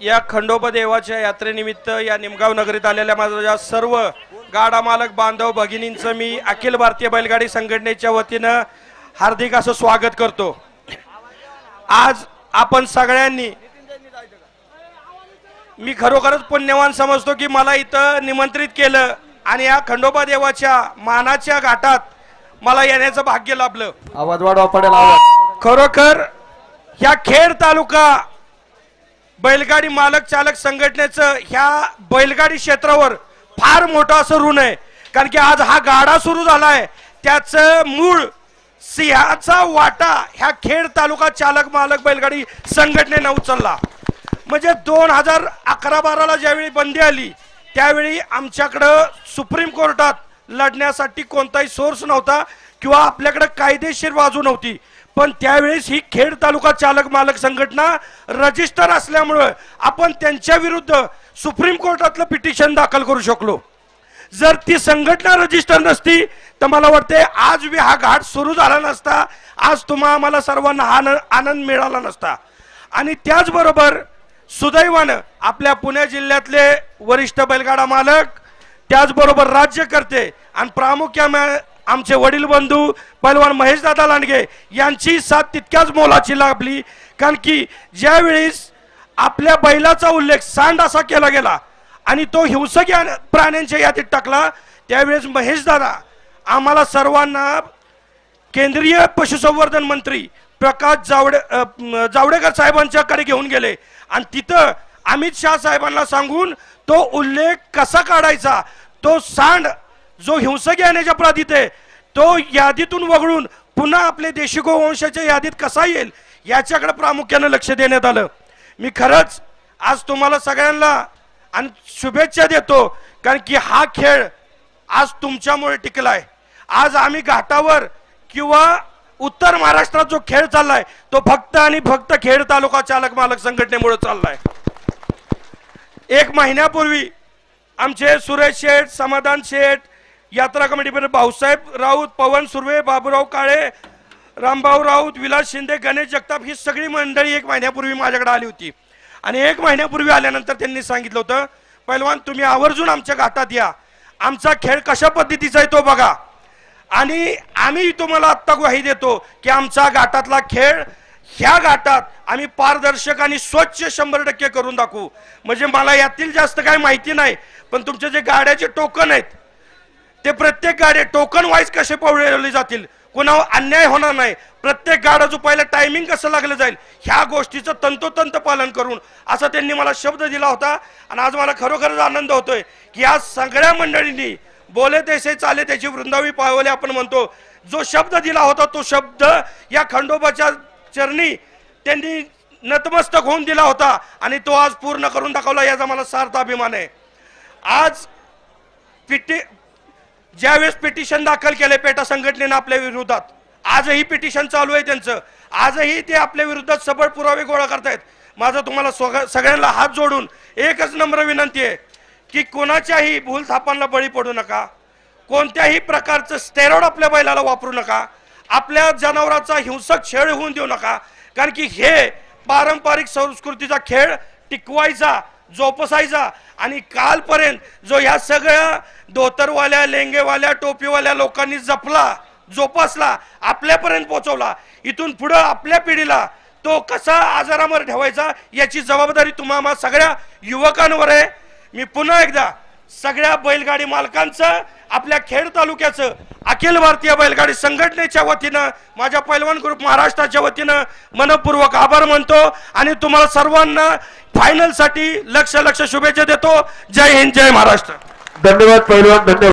या खंडोबा देवाच्या यात्रेनिमित्त या निमगाव नगरीत आलेल्या माझ्या सर्व गाडा मालक बांधव भगिनींचं मी अखिल भारतीय बैलगाडी संघटनेच्या वतीनं हार्दिक असं स्वागत करतो. आज आपण सगळ्यांनी मी खरोखरच पुण्यवान समजतो की मला इथं निमंत्रित केलं आणि या खंडोबा देवाच्या मानाच्या घाटात मला येण्याचं भाग्य लाभलं. आवाज वाढवा पडेल खरोखर ह्या खेड तालुका बैलगाडी मालक चालक संघटनेचं ह्या बैलगाडी क्षेत्रावर फार मोठं असं ऋण आहे. कारण की आज हा गाडा सुरू झाला आहे त्याचं मूळ सिंहाचा वाटा ह्या खेड तालुका चालक मालक बैलगाडी संघटनेनं उचलला. म्हणजे दोन हजार अकरा बाराला ज्यावेळी बंदी आली त्यावेळी आमच्याकडं सुप्रीम कोर्टात लढण्यासाठी कोणताही सोर्स नव्हता किंवा आपल्याकडं कायदेशीर बाजू नव्हती. पण त्यावेळेस ही खेड तालुका चालक मालक संघटना रजिस्टर असल्यामुळं आपण त्यांच्या विरुद्ध सुप्रीम कोर्टातलं पिटिशन दाखल करू शकलो. जर ती संघटना रजिस्टर नसती तर मला वाटते आज बी हा घाट सुरू झाला नसता आज तुम्हा आम्हाला सर्वांना आनंद आनंद मिळाला नसता. आणि त्याचबरोबर सुदैवानं आपल्या पुणे जिल्ह्यातले वरिष्ठ बैलगाडा मालक त्याचबरोबर राज्यकर्ते आणि प्रामुख्याने आमचे वडील बंधू पैलवान महेशदादा लांडगे यांची साथ तितक्याच मोलाची लाभली. कारण की ज्यावेळेस आपल्या बैलाचा उल्लेख सांड असा केला गेला आणि तो हिंसक या प्राण्यांच्या यादीत टाकला त्यावेळेस महेशदादा आम्हाला सर्वांना केंद्रीय पशुसंवर्धन मंत्री प्रकाश जावडे जावडेकर साहेबांच्याकडे घेऊन गेले. आणि तिथं अमित शाह साहेबांना सांगून तो उल्लेख कसा काढायचा तो सांड जो हिंसक यानेच्या प्राधित आहे तो यादीतून वगळून पुन्हा आपले देशी गोवंशाच्या यादीत कसा येईल याच्याकडे प्रामुख्यानं लक्ष देण्यात आलं. मी खरंच आज तुम्हाला सगळ्यांना आणि शुभेच्छा देतो कारण की हा खेळ आज तुमच्यामुळे टिकलाय. आज आम्ही घाटावर किंवा उत्तर महाराष्ट्रात जो खेळ चाललाय तो फक्त आणि फक्त खेड तालुका चालक मालक संघटनेमुळे चाललाय. एक महिन्यापूर्वी आमचे सुरेश शेठ समाधान शेठ यात्रा कमिटीमध्ये भाऊसाहेब राऊत पवन सुर्वे बाबूराव काळे रामभाऊ राऊत विलास शिंदे गणेश जगताप ही सगळी मंडळी एक महिन्यापूर्वी माझ्याकडे आली होती. आणि एक महिन्यापूर्वी आल्यानंतर त्यांनी सांगितलं होतं पैलवान तुम्ही आवर्जून आमच्या घाटात या. आमचा खेळ कशा पद्धतीचा आहे तो बघा. आणि आम्ही तुम्हाला आत्ता ग्वाही देतो की आमचा घाटातला खेळ ह्या घाटात आम्ही पारदर्शक आणि स्वच्छ शंभर टक्के करून दाखवू. म्हणजे मला यातील जास्त काही माहिती नाही पण तुमचे जे गाड्याचे टोकन आहेत ते प्रत्येक गाडी टोकन वाईज कसे पवळले जातील? कोणावर अन्याय होणार नाही. प्रत्येक गाडा जो पहिला टायमिंग कसं लागलं जाईल? ह्या गोष्टीचं तंतोतंत पालन करून. असा त्यांनी मला शब्द दिला होता. आणि आज मला खरोखरच आनंद होतोय की आज सगळ्या मंडळींनी बोले तैसे चाले त्याची वृंदावी पावले आपण म्हणतो. जो शब्द दिला होता तो शब्द या खंडोबाच्या चरणी त्यांनी नतमस्तक होऊन दिला होता. आणि तो आज पूर्ण करून दाखवला याचा मला सार्थ अभिमान आहे. आज पिटी ज्यावेळेस पिटिशन दाखल केले पेटा संघटनेनं आपल्या विरोधात आजही पिटिशन चालू आहे त्यांचं. आजही ते आपल्या विरोधात सबळ पुरावे गोळा करतायत. माझं तुम्हाला स्वग- सगळ्यांना हात जोडून एकच नम्र विनंती आहे की कोणाच्याही भूल थापांना बळी पडू नका. कोणत्याही प्रकारचं स्टेरॉइड आपल्या बैलाला वापरू नका. आपल्या जनावराचा हिंसक छेळ होऊन देऊ नका. कारण की हे पारंपरिक संस्कृतीचा खेळ टिकवायचा जोपसायचा. आणि कालपर्यंत जो ह्या सगळ्या धोतरवाल्या लेंगेवाल्या टोपीवाल्या लोकांनी जपला जोपासला आपल्यापर्यंत पोहोचवला इथून पुढं आपल्या पिढीला तो कसा आजारावर ठेवायचा याची जबाबदारी तुम्हा सगळ्या युवकांवर आहे. मी पुन्हा एकदा सगळ्या बैलगाडी मालकांचं आपल्या खेड तालुक्याचं अखिल भारतीय बैलगाडी संघटनेच्या वतीनं माझ्या पैलवान ग्रुप महाराष्ट्राच्या वतीनं मनपूर्वक आभार मानतो आणि तुम्हाला सर्वांना फायनलसाठी लक्ष लक्ष शुभेच्छा देतो. जय हिंद जय महाराष्ट्र. धन्यवाद पैलवान धन्यवाद.